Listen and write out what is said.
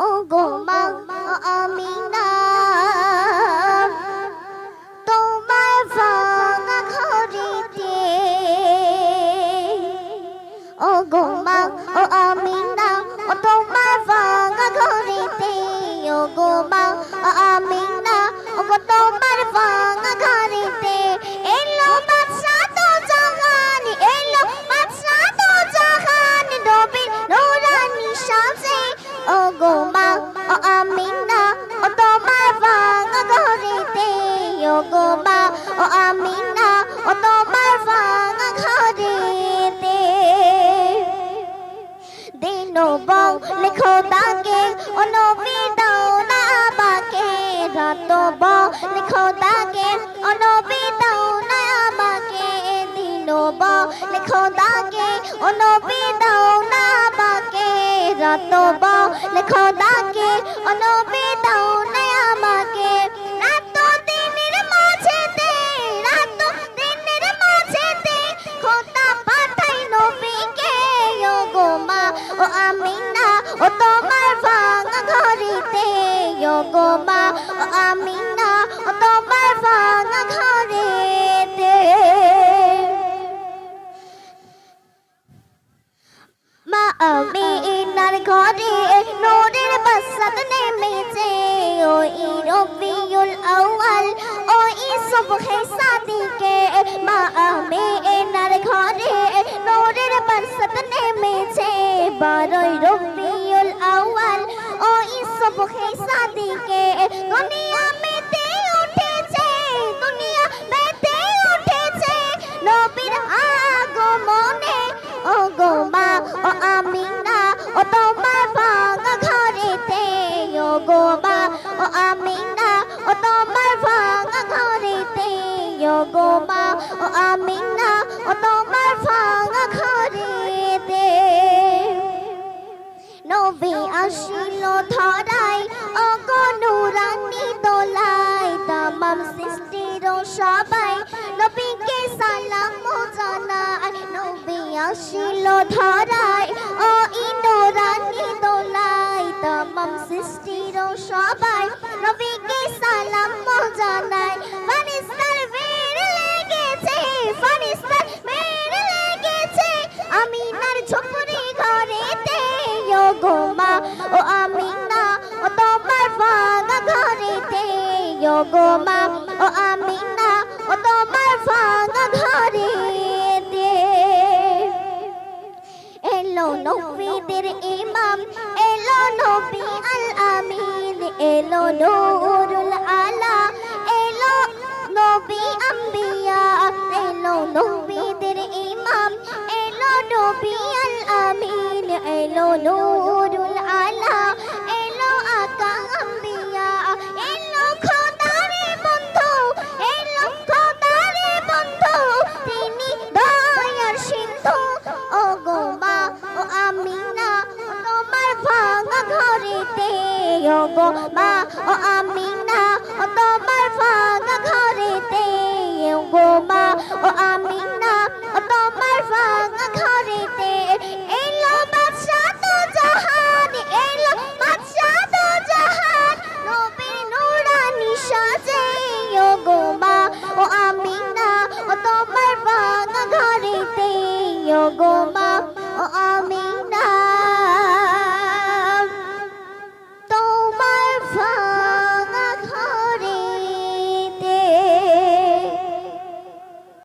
ও গো মা আমি মা ও তোমার ভাঙা ঘরেতে, ও গো মা, ও আমি না ও তোমার ভাঙা ঘরেতে। দিন বং লেখো দাগে ও নবী দাও না আমাকে। রাত বং লেখো দাগে ও নবী দাও না আমাকে। দিন বং লেখো দাগে ও নবী দাও না আমাকে। রাত বং লেখো দাগে ও নবী দাও না আমাকে রাত দিনের মাঝেতে, রাত দিনের মাঝেতে খোদা পাঠাই নবীকে। ও গো মা, ও আমি না ও তোমার ভাঙা ঘরেতে ও গো মা, ও আমি না ও তোমার ভাঙা ঘরেতে মা, আমি ওই রবিউল আউয়াল, ওই সুবহে সাদিকে মা আমি ইনার ঘরে, নোরের বাসাত নেমেছে বারোই রবিউল আউয়াল, ওই সুবহে সাদিকে। দুনিয়া মেতে উঠেছে, দুনিয়া মেতে উঠেছে নবীর আগমনে। ও গো মা, ও আমি না ও তোমার ও গো মা, ও আমি না ও তোমার ভাঙা ঘরেতে নবী আসিল ধরাই ও গো নুরানি দোলাই তামাম সৃষ্টির সবাই নবীকে সালাম জানাই নবী আসিল ধরাই ও গো মা ও আমিনা ও তোমার ভাঙা ঘরেতে ও গো মা ও আমিনা ও তোমার ভাঙা ঘরেতে এলো নবীদের ইমাম, এলো নবী আল আমিন এলো নূরুল আলা, এলো নবী এলো নূরুল আলা এলো আকা আম্বিয়া এলো খোদারে বন্ধু এলো খোদারে বন্ধু তিনি দয়ার সিন্ধু ও গো মা ও আমিনা তোমার ভাঙা ঘরেতে ও গো মা ও আমিনা তোমার ভাঙা ঘরেতে ও গো মা ও আমিনা go, go, go.